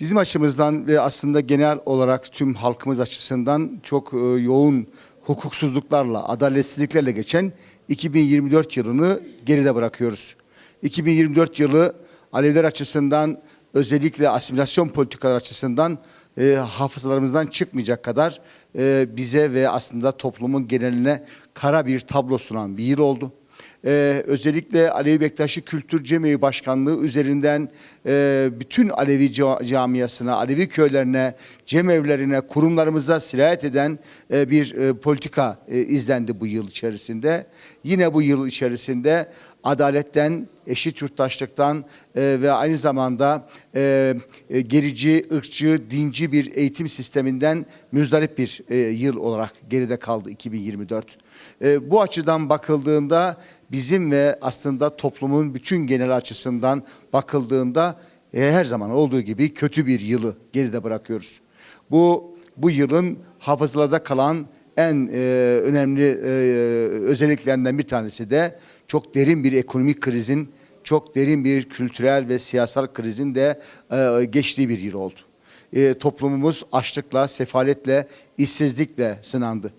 Bizim açımızdan ve aslında genel olarak tüm halkımız açısından çok e, yoğun hukuksuzluklarla, adaletsizliklerle geçen 2024 yılını geride bırakıyoruz. 2024 yılı Aleviler açısından özellikle asimilasyon politikalar açısından e, hafızalarımızdan çıkmayacak kadar e, bize ve aslında toplumun geneline kara bir tablo sunan bir yıl oldu. Ee, özellikle Alevi Bektaşi Kültür Cemii Başkanlığı üzerinden e, bütün Alevi ca- camiasına, Alevi köylerine, cemevlerine, kurumlarımıza sirayet eden e, bir e, politika e, izlendi bu yıl içerisinde. Yine bu yıl içerisinde adaletten, eşit yurttaşlıktan e, ve aynı zamanda e, e, gerici, ırkçı, dinci bir eğitim sisteminden müzdarip bir e, yıl olarak geride kaldı 2024. E, bu açıdan bakıldığında bizim ve aslında toplumun bütün genel açısından bakıldığında e, her zaman olduğu gibi kötü bir yılı geride bırakıyoruz. Bu bu yılın hafızalarda kalan en e, önemli e, özelliklerinden bir tanesi de çok derin bir ekonomik krizin, çok derin bir kültürel ve siyasal krizin de e, geçtiği bir yıl oldu. E, toplumumuz açlıkla, sefaletle, işsizlikle sınandı.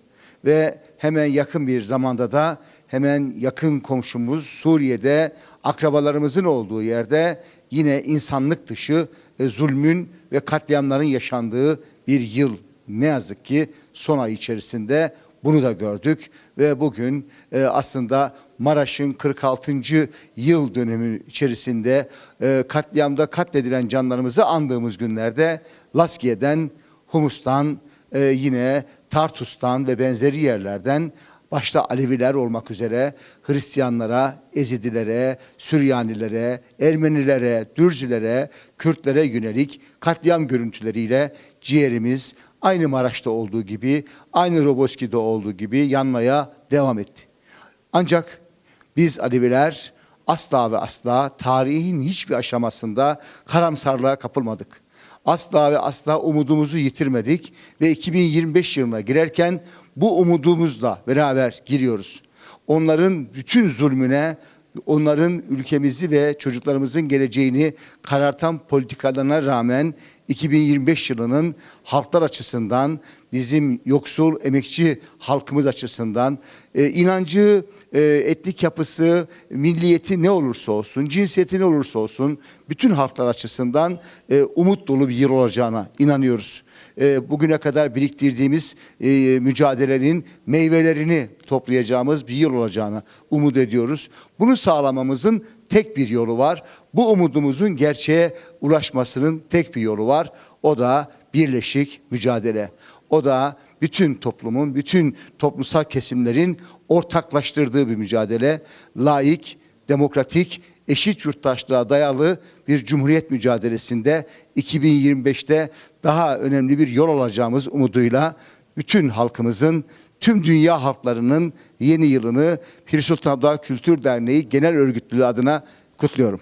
Ve hemen yakın bir zamanda da hemen yakın komşumuz Suriye'de akrabalarımızın olduğu yerde yine insanlık dışı e, zulmün ve katliamların yaşandığı bir yıl ne yazık ki son ay içerisinde bunu da gördük ve bugün e, aslında Maraş'ın 46. yıl dönümü içerisinde e, katliamda katledilen canlarımızı andığımız günlerde Laskiye'den, Humus'tan, e, yine Tartus'tan ve benzeri yerlerden başta Aleviler olmak üzere Hristiyanlara, Ezidilere, Süryanilere, Ermenilere, Dürzülere, Kürtlere yönelik katliam görüntüleriyle ciğerimiz aynı Maraş'ta olduğu gibi, aynı Roboski'de olduğu gibi yanmaya devam etti. Ancak biz Aleviler asla ve asla tarihin hiçbir aşamasında karamsarlığa kapılmadık. Asla ve asla umudumuzu yitirmedik ve 2025 yılına girerken bu umudumuzla beraber giriyoruz. Onların bütün zulmüne, onların ülkemizi ve çocuklarımızın geleceğini karartan politikalarına rağmen 2025 yılının halklar açısından, bizim yoksul emekçi halkımız açısından e, inancı, e, etnik yapısı, milliyeti ne olursa olsun, cinsiyeti ne olursa olsun bütün halklar açısından e, umut dolu bir yıl olacağına inanıyoruz. E, bugüne kadar biriktirdiğimiz e, mücadelenin meyvelerini toplayacağımız bir yıl olacağını umut ediyoruz. Bunu sağlamamızın tek bir yolu var. Bu umudumuzun gerçeğe ulaşmasının tek bir yolu var. O da birleşik mücadele. O da bütün toplumun, bütün toplumsal kesimlerin ortaklaştırdığı bir mücadele. Laik, demokratik, eşit yurttaşlığa dayalı bir cumhuriyet mücadelesinde 2025'te daha önemli bir yol alacağımız umuduyla bütün halkımızın, tüm dünya halklarının yeni yılını Pir Sultan Abdal Kültür Derneği Genel Örgütlülüğü adına kutluyorum.